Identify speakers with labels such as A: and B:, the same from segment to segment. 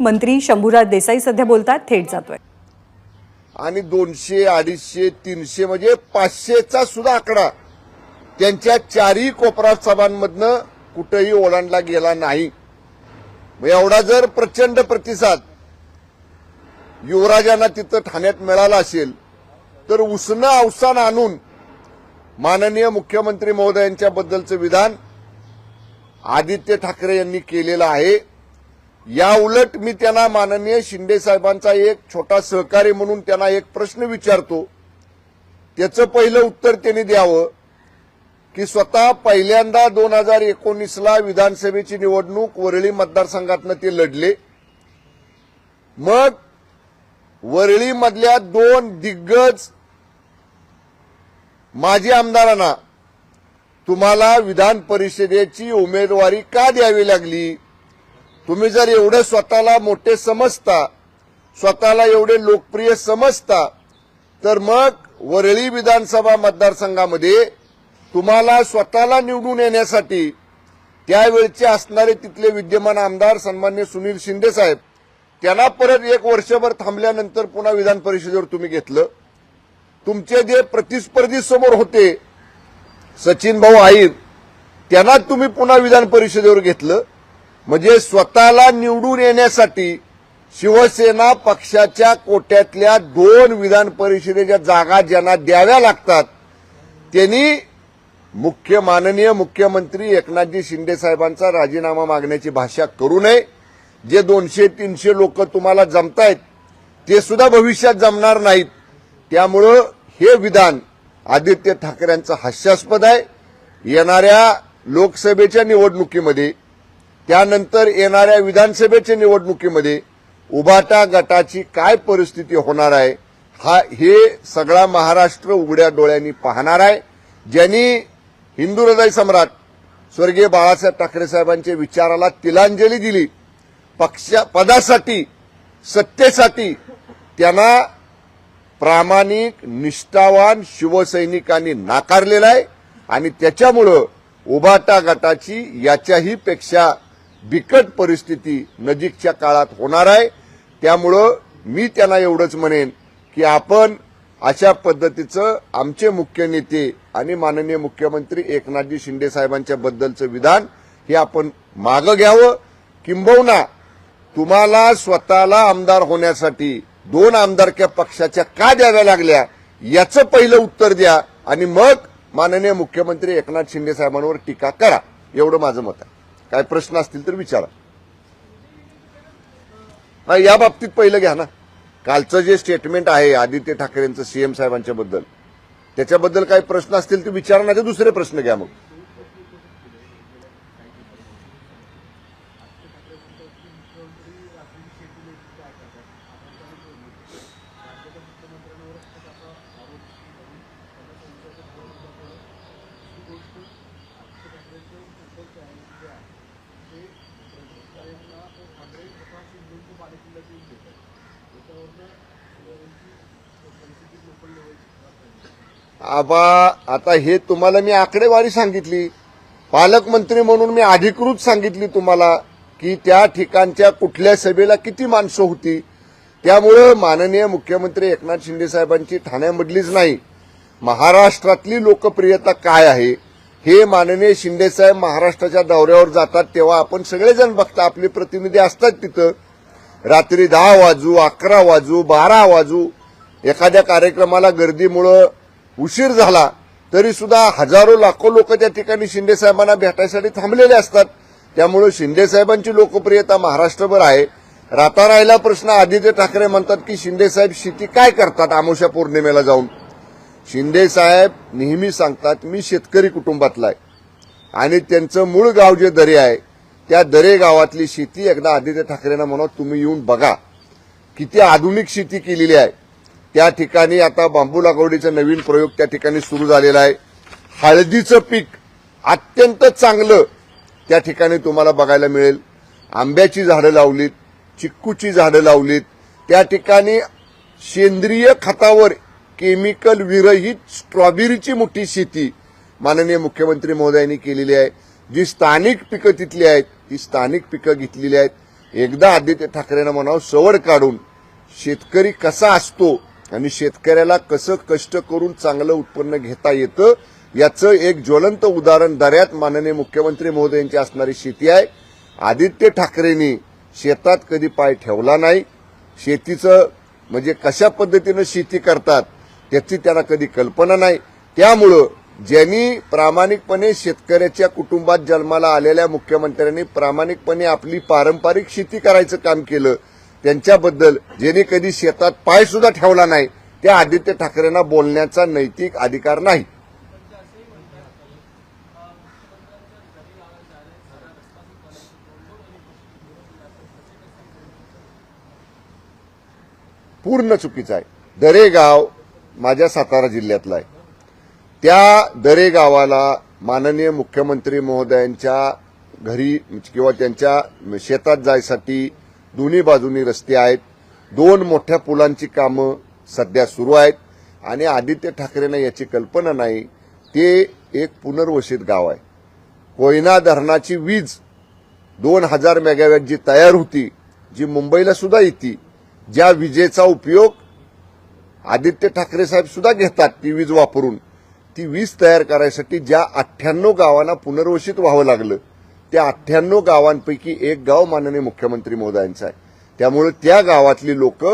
A: मंत्री शंभूराज देसाई सध्या बोलतात थेट जातोय.
B: आणि दोनशे अडीचशे तीनशे म्हणजे पाचशेचा सुद्धा आकडा. त्यांच्या चारही कोपरात सभांमधनं कुठंही ओलांडला गेला नाही. मग एवढा जर प्रचंड प्रतिसाद युवराजांना तिथं ठाण्यात मिळाला असेल तर उसनं अवसान आणून माननीय मुख्यमंत्री महोदयांच्या बद्दलचं विधान आदित्य ठाकरे यांनी केलेलं आहे. या उलट मी त्यांना माननीय शिंदे साहेबांचा एक छोटा सहकारी म्हणून त्यांना एक प्रश्न विचारतो. त्याचं पहिलं उत्तर त्यांनी द्यावं की स्वतः पहिल्यांदा दोन हजार एकोणीसला विधानसभेची निवडणूक वरळी मतदारसंघातनं ते लढले. मग वरळीमधल्या दोन दिग्गज माजी आमदारांना तुम्हाला विधान परिषदेची उमेदवारी का द्यावी लागली? तुम्ही जर एवढे स्वतःला मोठे समजता स्वतःला एवढे लोकप्रिय समजता तर मग वरळी विधानसभा मतदारसंघामध्ये तुम्हाला स्वतःला निवडून येण्यासाठी त्यावेळचे असणारे तिथले विद्यमान आमदार सन्मान्य सुनील शिंदे साहेब त्यांना परत एक वर्षभर थांबल्यानंतर पुन्हा विधान परिषदेवर तुम्ही घेतलं. तुमचे जे प्रतिस्पर्धी समोर होते सचिन भाऊ आईर त्यांना तुम्ही पुन्हा विधान परिषदेवर घेतलं. म्हणजे स्वतःला निवडून येण्यासाठी शिवसेना पक्षाच्या कोट्यातल्या दोन विधान परिषदेच्या जागा ज्यांना द्याव्या लागतात त्यांनी मुख्य माननीय मुख्यमंत्री एकनाथजी शिंदे साहेबांचा राजीनामा मागण्याची भाषा करू नये. जे दोनशे तीनशे लोक तुम्हाला जमतायत ते सुद्धा भविष्यात जमणार नाहीत. त्यामुळं हे विधान आदित्य ठाकरेंचं हास्यास्पद आहे. येणाऱ्या लोकसभेच्या निवडणुकीमध्ये त्यानंतर येणाऱ्या विधानसभेच्या निवडणुकीमध्ये उभाटा गटाची काय परिस्थिती होणार आहे हा हे सगळा महाराष्ट्र उघड्या डोळ्यांनी पाहणार आहे. ज्यांनी हिंदू हृदय सम्राट स्वर्गीय बाळासाहेब ठाकरे साहेबांच्या विचाराला तिलांजली दिली पक्षा पदासाठी सत्तेसाठी त्यांना प्रामाणिक निष्ठावान शिवसैनिकांनी नाकारलेला आहे. आणि त्याच्यामुळं उभाटा गटाची याच्याही पेक्षा बिकट परिस्थिती नजीकच्या काळात होणार आहे. त्यामुळं मी त्यांना एवढंच म्हणेन की आपण अशा पद्धतीचं आमचे मुख्य नेते आणि माननीय मुख्यमंत्री एकनाथजी शिंदे साहेबांच्या बद्दलचं विधान हे आपण मागं घ्यावं. किंबहुना तुम्हाला स्वतःला आमदार होण्यासाठी दोन आमदारक्या पक्षाच्या का द्याव्या लागल्या याचं पहिलं उत्तर द्या आणि मग माननीय मुख्यमंत्री एकनाथ शिंदे साहेबांवर टीका करा. एवढं माझं मत आहे. काय प्रश्न असतील तर विचारा. हा, या बाबतीत पहिलं घ्या ना. कालचं जे स्टेटमेंट आहे आदित्य ठाकरेंचं सीएम साहेबांच्या बद्दल त्याच्याबद्दल काही प्रश्न असतील तर विचारण्याचे तर दुसरे प्रश्न घ्या मग. आबा आता हे तुम्हाला मी आकडेवारी सांगितली. पालकमंत्री म्हणून मी अधिकृत सांगितली तुम्हाला की त्या ठिकाणच्या कुठल्या सभेला किती माणसं होती. त्यामुळं माननीय मुख्यमंत्री एकनाथ शिंदे साहेबांची ठाण्यामधलीच नाही. महाराष्ट्रातली लोकप्रियता काय आहे? हे माननीय शिंदेसाहेब महाराष्ट्राच्या दौऱ्यावर जातात तेव्हा आपण सगळेजण बघता आपले प्रतिनिधी असतात तिथं. रात्री दहा वाजू अकरा वाजू बारा वाजू. एखाद्या कार्यक्रमाला गर्दीमुळं उशीर झाला तरीसुद्धा हजारो लाखो लोक त्या ठिकाणी शिंदेसाहेबांना भेटायसाठी थांबलेले असतात. त्यामुळे शिंदे साहेबांची लोकप्रियता महाराष्ट्रभर आहे. राहता राहिला प्रश्न आदित्य ठाकरे म्हणतात की शिंदेसाहेब शेती काय करतात आमोशा पौर्णिमेला जाऊन? शिंदेसाहेब नेहमी सांगतात मी शेतकरी कुटुंबातला आहे. आणि त्यांचं मूळ गाव जे दरे आहे त्या दरे गावातली शेती एकदा आदित्य ठाकरेंना म्हणा तुम्ही येऊन बघा. किती आधुनिक शेती केलेली आहे. त्या ठिकाणी आता बांबू लागवडीचा नवीन प्रयोग त्या ठिकाणी सुरू झालेला आहे. हळदीचं पीक अत्यंत चांगलं त्या ठिकाणी तुम्हाला बघायला मिळेल. आंब्याची झाडं लावलीत चिक्कूची झाडं लावलीत. त्या ठिकाणी सेंद्रिय खतावर केमिकल विरहित स्ट्रॉबेरीची मोठी शेती माननीय मुख्यमंत्री महोदयांनी केलेली आहे. जी स्थानिक पिकं तिथली आहेत ती स्थानिक पिकं घेतलेली आहेत. एकदा आदित्य ठाकरेंना म्हणावं सवड काढून शेतकरी कसा असतो आणि शेतकऱ्याला कसं कष्ट करून चांगलं उत्पन्न घेता येतं याचं एक ज्वलंत उदाहरण दऱ्यात माननीय मुख्यमंत्री महोदयांची असणारी शेती आहे. आदित्य ठाकरेंनी शेतात कधी पाय ठेवला नाही. शेतीचं म्हणजे कशा पद्धतीनं शेती करतात त्याची त्यांना कधी कल्पना नाही. त्यामुळं ज्यांनी प्रामाणिकपणे शेतकऱ्याच्या कुटुंबात जन्माला आलेल्या मुख्यमंत्र्यांनी प्रामाणिकपणे आपली पारंपरिक शेती करायचं काम केलं त्यांच्याबद्दल ज्यांनी कधी शेतात पाय सुद्धा ठेवला नाही त्या आदित्य ठाकरेंना बोलण्याचा नैतिक अधिकार नाही. पूर्ण चुकीचं आहे. दरे गाव माझ्या सातारा जिल्ह्यातला आहे. त्या दरे गावाला माननीय मुख्यमंत्री महोदयांच्या घरी किंवा त्यांच्या शेतात जायसाठी दोन्ही बाजूनी रस्ते आहेत. दोन मोठ्या पुलांची कामं सध्या सुरू आहेत. आणि आदित्य ठाकरेंना याची कल्पना नाही. ते एक पुनर्वसित गाव आहे. कोयना धरणाची वीज दोन हजार मेगावॅट जी तयार होती जी मुंबईला सुद्धा येते ज्या विजेचा उपयोग आदित्य ठाकरे साहेब सुद्धा घेतात ती वीज वापरून. ती वीज तयार करायसाठी ज्या अठ्ठ्याण्णव गावांना पुनर्वसित व्हावं लागलं त्या अठ्ठ्याण्णव गावांपैकी एक गाव माननीय मुख्यमंत्री महोदयांचं आहे. त्यामुळे त्या गावातली लोक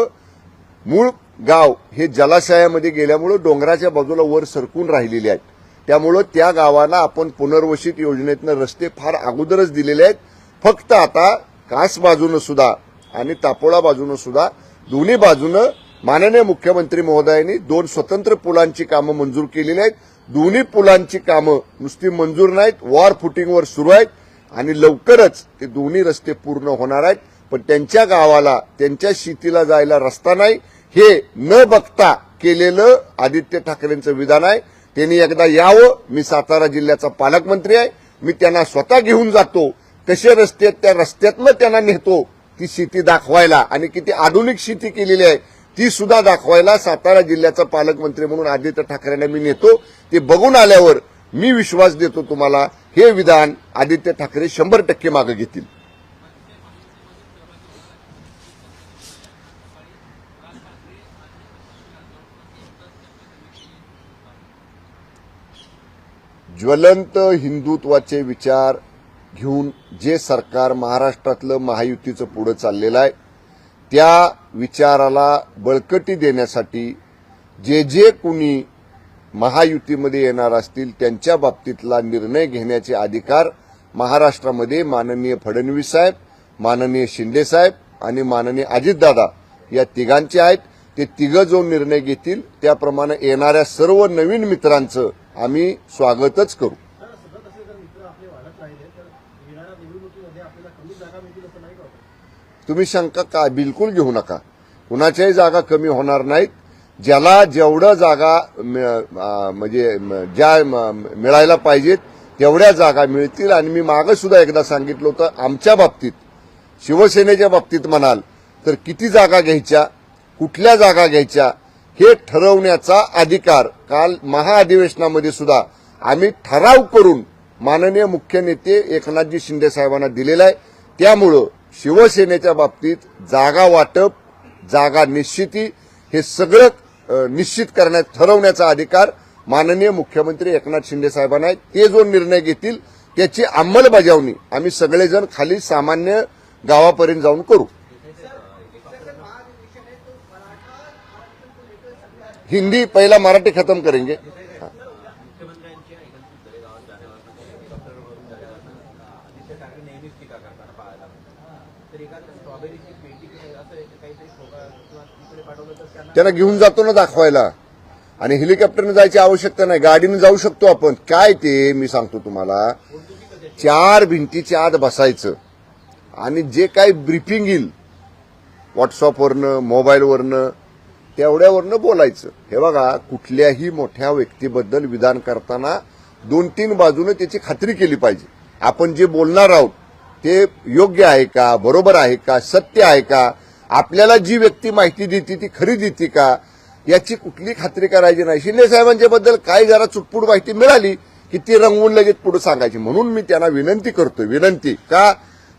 B: मूळ गाव हे जलाशयामध्ये गेल्यामुळं डोंगराच्या बाजूला वर सरकून राहिलेले आहेत. त्यामुळं त्या गावाला आपण पुनर्वसित योजनेतनं रस्ते फार अगोदरच दिलेले आहेत. फक्त आता कास बाजूनं सुद्धा आणि तापोळा बाजूनं सुद्धा दोन्ही बाजूनं माननीय मुख्यमंत्री महोदयांनी दोन स्वतंत्र पुलांची कामं मंजूर केलेली आहेत. दोन्ही पुलांची कामं नुसती मंजूर नाहीत. वॉर फुटिंगवर सुरू आहेत. आणि लवकरच ते दोन्ही रस्ते पूर्ण होणार आहेत. पण त्यांच्या गावाला त्यांच्या शेतीला जायला रस्ता नाही. हे न बघता केलेलं आदित्य ठाकरेंचं विधान आहे. त्यांनी एकदा यावं. मी सातारा जिल्ह्याचा पालकमंत्री आहे. मी त्यांना स्वतः घेऊन जातो. कसे रस्ते आहेत त्या रस्त्यातनं त्यांना नेतो. ती शेती दाखवायला आणि किती आधुनिक शेती केलेली आहे ती सुद्धा दाखवायला सातारा जिल्ह्याचा पालकमंत्री म्हणून आदित्य ठाकरेंना मी नेतो. ते बघून आल्यावर मी विश्वास देतो तुम्हाला हे विधान आदित्य ठाकरे शंभर टक्के मागे घेतील. ज्वलंत हिंदुत्वाचे विचार घेऊन जे सरकार महाराष्ट्रातलं महायुतीचं पुढं चाललेलं आहे त्या विचाराला बळकटी देण्यासाठी जे जे कुणी महायुतीमध्ये येणार असतील त्यांच्या बाबतीतला निर्णय घेण्याचे अधिकार महाराष्ट्रामध्ये माननीय फडणवीस साहेब माननीय शिंदे साहेब आणि माननीय अजितदादा या तिघांचे आहेत. ते तिघं जो निर्णय घेतील त्याप्रमाणे येणाऱ्या सर्व नवीन मित्रांचं आम्ही स्वागतच करू. तुम्ही शंका का बिलकुल घेऊ नका. कुणाच्याही जागा कमी होणार नाहीत. ज्याला जेवढं जागा म्हणजे ज्या म- मिळायला पाहिजेत तेवढ्या जागा मिळतील. आणि मी मागं सुद्धा एकदा सांगितलं होतं आमच्या बाबतीत शिवसेनेच्या बाबतीत म्हणाल तर किती जागा घ्यायच्या कुठल्या जागा घ्यायच्या हे ठरवण्याचा अधिकार काल महाअधिवेशनामध्ये सुद्धा आम्ही ठराव करून माननीय मुख्य नेते एकनाथजी शिंदे साहेबांना दिलेला आहे. त्यामुळं शिवसेनेच्या बाबतीत जागा वाटप जागा निश्चिती हे सगळं निश्चित करण्यात ठरवण्याचा अधिकार माननीय मुख्यमंत्री एकनाथ शिंदे साहेबांना आहे. ते जो निर्णय घेतील त्याची अंमलबजावणी आम्ही सगळेजण खाली सामान्य गावापर्यंत जाऊन करू. हिंदी पहिला मराठी खतम करेंगे
C: मुख्यमंत्र्यांच्या एकंदरीत दरेगावात जाण्यावर डॉक्टर वरून जाण्यावर आदित्य ठाकरे नेहमीच टीका करताना पाहायला मिळतात. तर एखाद्या स्ट्रॉबेरीची पेटी किंवा असं एक काहीतरी ठोका किंवा तिकडे पाठवलं तर
B: त्यांना घेऊन जातो ना दाखवायला. आणि हेलिकॉप्टरनं जायची आवश्यकता नाही. गाडीनं जाऊ शकतो आपण. काय ते मी सांगतो तुम्हाला. चार भिंतीच्या आत बसायचं. आणि जे काही ब्रीफिंग येईल व्हॉट्सअपवरनं मोबाईलवरनं तेवढ्यावरनं बोलायचं. हे बघा कुठल्याही मोठ्या व्यक्तीबद्दल विधान करताना दोन तीन बाजूने त्याची खात्री केली पाहिजे. आपण जे बोलणार आहोत ते योग्य आहे का बरोबर आहे का सत्य आहे का आपल्याला जी व्यक्ती माहिती देते ती खरी देते का? याची कुठली खात्री करायची नाही. शिंदे साहेबांच्या बद्दल काही जरा चुटपुट माहिती मिळाली की ती रंगवून लगेच पुढे सांगायची. म्हणून मी त्यांना विनंती करतोय. विनंती का?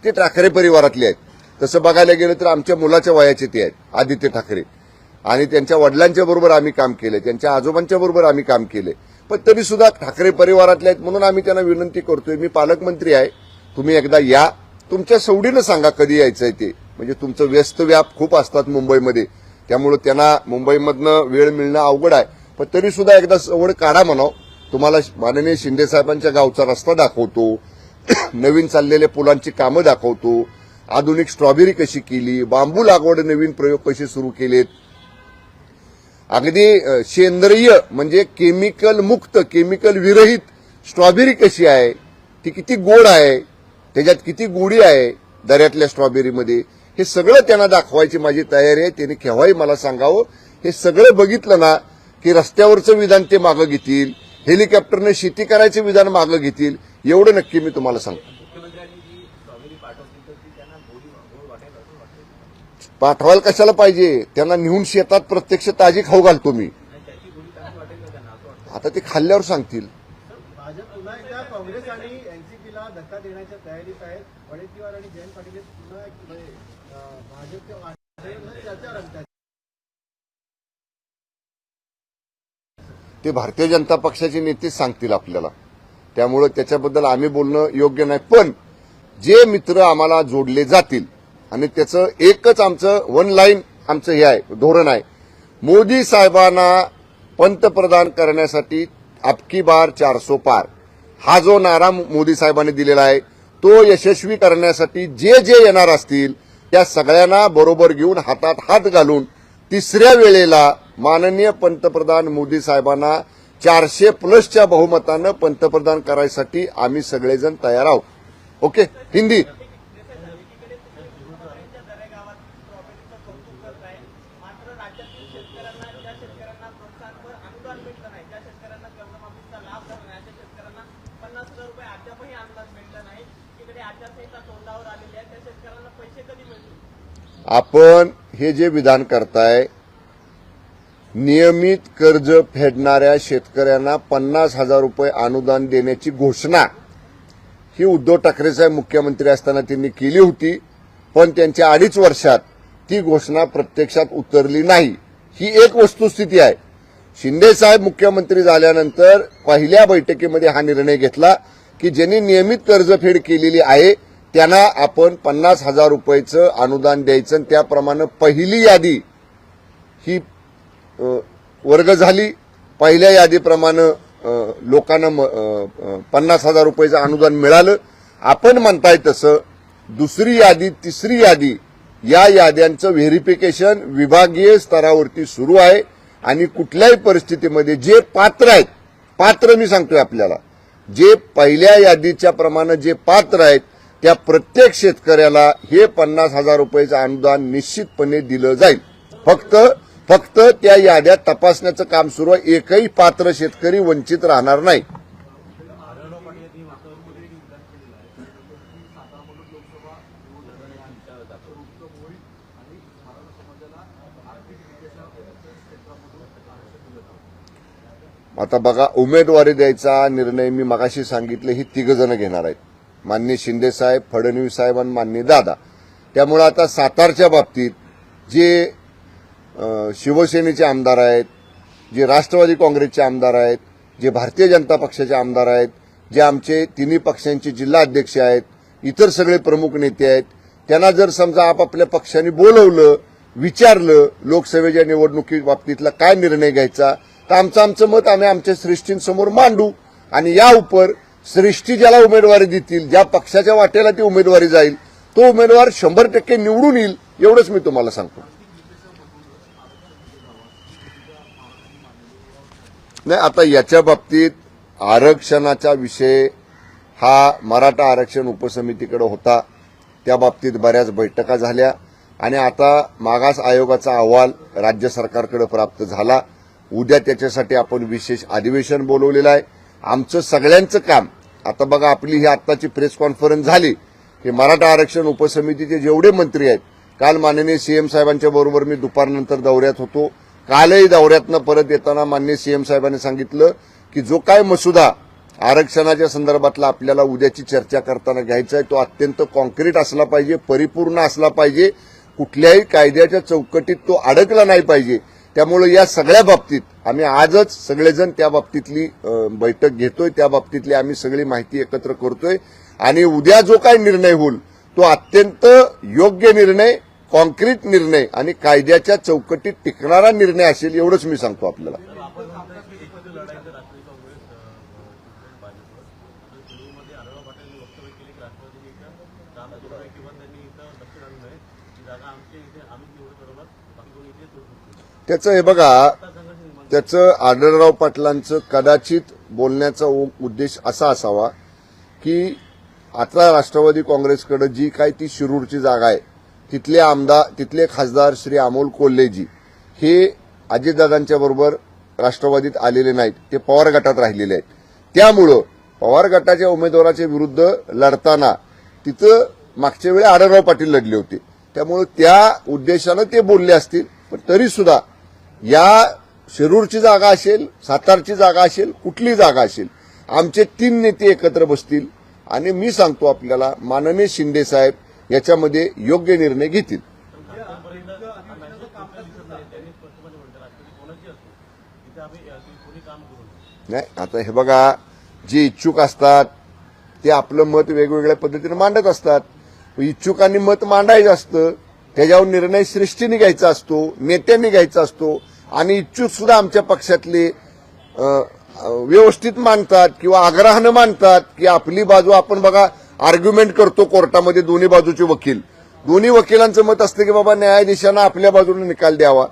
B: ते ठाकरे परिवारातले आहेत. तसं बघायला गेलं तर आमच्या मुलाच्या वयाचे ते आहेत आदित्य ठाकरे. आणि त्यांच्या वडिलांच्या बरोबर आम्ही काम केलं त्यांच्या आजोबांच्या बरोबर आम्ही काम केले पण तरी सुद्धा ठाकरे परिवारातले आहेत म्हणून आम्ही त्यांना विनंती करतोय. मी पालकमंत्री आहे. तुम्ही एकदा या. तुमच्या सवडीनं सांगा कधी यायचं आहे ते. म्हणजे तुमचं व्यस्त व्याप खूप असतात मुंबईमध्ये. त्यामुळे त्यांना मुंबईमधनं वेळ मिळणं अवघड आहे. पण तरी सुद्धा एकदा सवड काढा म्हणाव. तुम्हाला माननीय शिंदेसाहेबांच्या गावचा रस्ता दाखवतो. नवीन चाललेल्या पुलांची कामं दाखवतो. आधुनिक स्ट्रॉबेरी कशी केली? बांबू लागवड नवीन प्रयोग कसे सुरू केलेत? अगदी सेंद्रिय म्हणजे केमिकल मुक्त केमिकल विरहित स्ट्रॉबेरी कशी आहे? ती किती गोड आहे? त्याच्यात किती गोडी आहे? दऱ्यातल्या स्ट्रॉबेरीमध्ये. हे सगळं त्यांना दाखवायची माझी तयारी आहे. त्यांनी केव्हाही मला सांगावं. हे सगळं बघितलं ना की रस्त्यावरचं विधान ते मागं घेतील हेलिकॉप्टरने शेती करायचं विधान मागं घेतील एवढं नक्की मी तुम्हाला सांगतो. पाठवायला कशाला पाहिजे? त्यांना नेऊन शेतात प्रत्यक्ष ताजी खाऊ घालतो मी. आता ते खाल्ल्यावर सांगतील
D: भाजप पुन्हा एकदा काँग्रेस आणि एनसीपीला धक्का देण्याच्या तयारीत आहेत वडेट्टीवार आणि जयंत पाटील हे पुन्हा एक म्हणजे, अं, भाजपच्या वाटेवर चर्चा रंगतात
B: ते भारतीय जनता पक्षाचे नेते सांगतील आपल्याला. त्यामुळं त्याच्याबद्दल आम्ही बोलणं योग्य नाही. पण जे मित्र आम्हाला जोडले जातील आणि त्याचं एकच आमचं वन लाईन आमचं हे आहे धोरण आहे. मोदी साहेबांना पंतप्रधान करण्यासाठी आपकी बार चारसो पार. हा जो नारा मोदी साहेबांनी दिलेला आहे तो यशस्वी करण्यासाठी जे जे येणार असतील त्या सगळ्यांना बरोबर घेऊन हातात हात घालून तिसऱ्या वेळेला माननीय पंतप्रधान मोदी साहेबांना चारशे प्लसच्या बहुमतानं पंतप्रधान करायसाठी आम्ही सगळेजण तयार आहोत. ओके? हिंदी. आपण हे जे विधान करताय नियमित कर्ज फेडणाऱ्या शेतकऱ्यांना पन्नास हजार रुपये अनुदान देण्याची घोषणा. ही उद्धव ठाकरे साहेब मुख्यमंत्री असताना त्यांनी केली होती पण त्यांच्या अडीच वर्षात ती घोषणा प्रत्यक्षात उतरली नाही. ही एक वस्तुस्थिती आहे. शिंदे साहेब मुख्यमंत्री झाल्यानंतर पहिल्या बैठकीमध्ये हा निर्णय घेतला की ज्यांनी नियमित कर्जफेड केलेली आहे त्यांना आपण पन्नास हजार रुपयाचं अनुदान द्यायचं आणि त्याप्रमाणे पहिली यादी ही वर्ग झाली. पहिल्या यादीप्रमाणे लोकांना म- पन्नास हजार रुपयाचं अनुदान मिळालं. आपण म्हणताय तसं दुसरी यादी तिसरी यादी या याद्यांचं व्हेरिफिकेशन विभागीय स्तरावरती सुरू आहे आणि कुठल्याही परिस्थितीमध्ये जे पात्र आहेत पात्र मी सांगतोय आपल्याला जे पहिल्या यादीच्या प्रमाणे जे पात्र आहेत त्या प्रत्येक शेतकऱ्याला हे पन्नास हजार रुपयाचं अनुदान निश्चितपणे दिलं जाईल. फक्त फक्त त्या याद्या तपासण्याचं काम सुरू आहे. एकही पात्र शेतकरी वंचित राहणार नाही. आता बघा उमेदवारी द्यायचा निर्णय मी मगाशी सांगितले ही तिघ जण घेणार आहेत. मान्य शिंदे साहेब फडणवीस साहेब आणि मान्य दादा. त्यामुळे आता सातारच्या बाबतीत जे शिवसेनेचे आमदार आहेत जे राष्ट्रवादी काँग्रेसचे आमदार आहेत जे भारतीय जनता पक्षाचे आमदार आहेत जे आमचे तिन्ही पक्षांचे जिल्हा अध्यक्ष आहेत इतर सगळे प्रमुख नेते आहेत त्यांना जर समजा आपापल्या पक्षाने बोलवलं विचारलं लोकसभेच्या निवडणुकी बाबतीतला काय निर्णय घ्यायचा तर आमचं आमचं मत आम्ही आमच्या श्रेष्ठींसमोर मांडू आणि या उपर श्रेष्ठी ज्याला उमेदवारी देतील ज्या पक्षाच्या वाटेला ती उमेदवारी जाईल तो उमेदवार शंभर टक्के निवडून येईल एवढंच मी तुम्हाला सांगतो. नाही आता याच्या बाबतीत आरक्षणाचा विषय हा मराठा आरक्षण उपसमितीकडे होता. त्या बाबतीत बऱ्याच बैठका झाल्या आणि आता मागास आयोगाचा अहवाल राज्य सरकारकडे प्राप्त झाला. उद्या त्याच्यासाठी आपण विशेष अधिवेशन बोलवलेलं आहे. आमचं सगळ्यांचं काम आता बघा आपली ही आत्ताची प्रेस कॉन्फरन्स झाली की मराठा आरक्षण उपसमितीचे जेवढे मंत्री आहेत काल माननीय सीएम साहेबांच्या बरोबर मी दुपारनंतर दौऱ्यात होतो. कालही दौऱ्यातनं परत येताना माननीय सीएम साहेबांनी सांगितलं की जो काय मसुदा आरक्षणाच्या संदर्भातला आपल्याला उद्याची चर्चा करताना घ्यायचा आहे तो अत्यंत कॉन्क्रीट असला पाहिजे परिपूर्ण असला पाहिजे. कुठल्याही कायद्याच्या चौकटीत तो अडकला नाही पाहिजे. त्यामुळे या सगळ्या बाबतीत आम्ही आजच सगळेजण त्या बाबतीतली बैठक घेतोय. त्या बाबतीतली आम्ही सगळी माहिती एकत्र करतोय. आणि उद्या जो काय निर्णय होईल तो अत्यंत योग्य निर्णय कॉन्क्रीट निर्णय आणि कायद्याच्या चौकटीत टिकणारा निर्णय असेल एवढंच मी सांगतो आपल्याला. त्याचं हे बघा त्याचं आढळराव पाटलांचं कदाचित बोलण्याचा उ- उद्देश असा असावा की आता राष्ट्रवादी काँग्रेसकडे जी काय ती शिरूरची जागा आहे तिथले आमदार तिथले खासदार श्री अमोल कोल्हेजी हे अजितदादांच्या बरोबर राष्ट्रवादीत आलेले नाहीत. ते पवार गटात राहिलेले आहेत. त्यामुळं पवार गटाच्या उमेदवाराच्या विरुद्ध लढताना तिथं मागच्या वेळी आढळराव पाटील लढले होते. त्यामुळं त्या उद्देशानं ते बोलले असतील. पण तरी सुद्धा या शिरूरची जागा असेल सातारची जागा असेल कुठली जागा असेल आमचे तीन नेते एकत्र बसतील. आणि मी सांगतो आपल्याला माननीय शिंदे साहेब याच्यामध्ये योग्य निर्णय घेतील. नाही आता हे बघा जे इच्छुक असतात ते आपलं मत वेगवेगळ्या पद्धतीने मांडत असतात. इच्छुकांनी मत मांडायचं असतं त्याच्यावर निर्णय सृष्टीने घ्यायचा असतो नेत्यांनी घ्यायचा असतो आणि इच्छुक सुद्धा आमच्या पक्षातले व्यवस्थित मांडतात किंवा आग्रहानं मांडतात की आपली बाजू आपण बघा आर्ग्युमेंट करतो कोर्टामध्ये दोन्ही बाजूचे वकील. दोन्ही वकिलांचं मत असतं की बाबा न्यायाधीशांना आपल्या बाजूने निकाल द्यावा.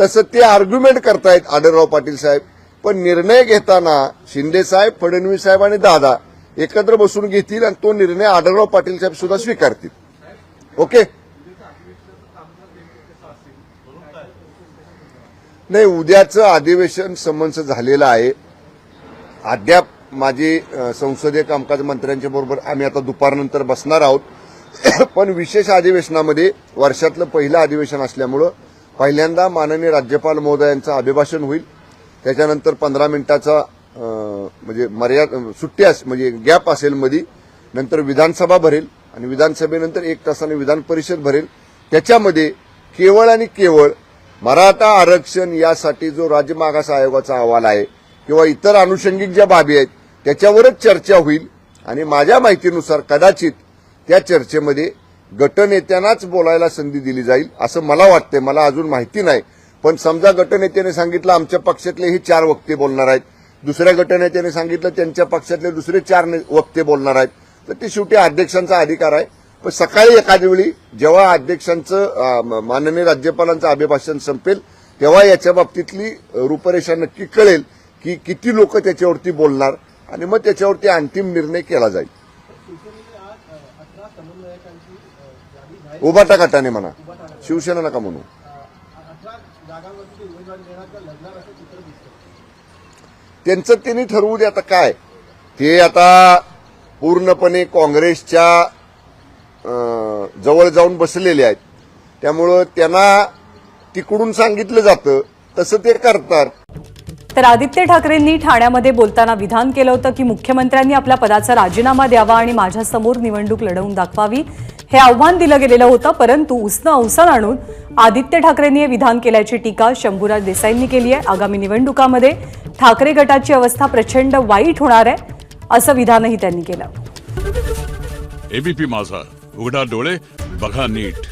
B: तसं ते आर्ग्युमेंट करतायत आढळराव पाटील साहेब. पण निर्णय घेताना शिंदे साहेब फडणवीस साहेब आणि दादा एकत्र बसून घेतील आणि तो निर्णय आढळराव पाटील साहेब सुद्धा स्वीकारतील. ओके? नाही उद्याचं अधिवेशन समन्स झालेलं आहे. अद्याप माझे संसदीय कामकाज मंत्र्यांच्या बरोबर आम्ही आता दुपारनंतर बसणार आहोत. पण विशेष अधिवेशनामध्ये वर्षातलं पहिलं अधिवेशन असल्यामुळं पहिल्यांदा माननीय राज्यपाल महोदयांचं अभिभाषण होईल. त्याच्यानंतर पंधरा मिनिटाचा म्हणजे मर्याद सुट्टी अस म्हणजे गॅप असेल मध्ये नंतर विधानसभा भरेल आणि विधानसभेनंतर एक तासाने विधान परिषद भरेल. त्याच्यामध्ये केवळ आणि केवळ मराठा आरक्षण यासाठी जो राज्य मागास आयोगाचा अहवाल आहे किंवा इतर अनुषंगिक ज्या बाबी आहेत त्याच्यावरच चर्चा होईल आणि माझ्या माहितीनुसार कदाचित त्या चर्चेमध्ये गटनेत्यांनाच बोलायला संधी दिली जाईल असं मला वाटतंय. मला अजून माहिती नाही. पण समजा गटनेत्याने सांगितलं आमच्या पक्षातले हे चार वक्ते बोलणार आहेत. दुसऱ्या गटनेत्याने सांगितलं त्यांच्या पक्षातले दुसरे चार ने- वक्ते बोलणार आहेत. तर ते शेवटी अध्यक्षांचा अधिकार आहे. पण सकाळी एखाद्या वेळी जेव्हा अध्यक्षांचं माननीय राज्यपालांचं अभिभाषण संपेल तेव्हा याच्या बाबतीतली रूपरेषा नक्की कळेल की किती लोक त्याच्यावरती बोलणार. आणि मग त्याच्यावरती अंतिम निर्णय केला जाईल. उभाटा गटाने म्हणा. शिवसेना नका म्हणू. त्यांचं त्यांनी ठरवू दे आता काय. ते आता पूर्णपणे काँग्रेसच्या जवळ जाऊन बसलेले आहेत. त्यामुळं त्यांना तिकडून सांगितलं जातं. तसं ते करतात.
A: तर आदित्य ठाकरेंनी ठाण्यामध्ये बोलताना विधान केलं होतं की मुख्यमंत्र्यांनी आपल्या पदाचा राजीनामा द्यावा आणि माझ्यासमोर निवडणूक लढवून दाखवावी. हे आव्हान दिलं गेलेलं होतं परंतु उसनं अवसान आणून आदित्य ठाकरेंनी हे विधान केल्याची टीका शंभूराज देसाईंनी केली आहे. आगामी निवडणुकामध्ये ठाकरे गटाची अवस्था प्रचंड वाईट होणार आहे असं विधानही त्यांनी केलं.
E: एबीपी माझा उघडा डोळे बघा नीट.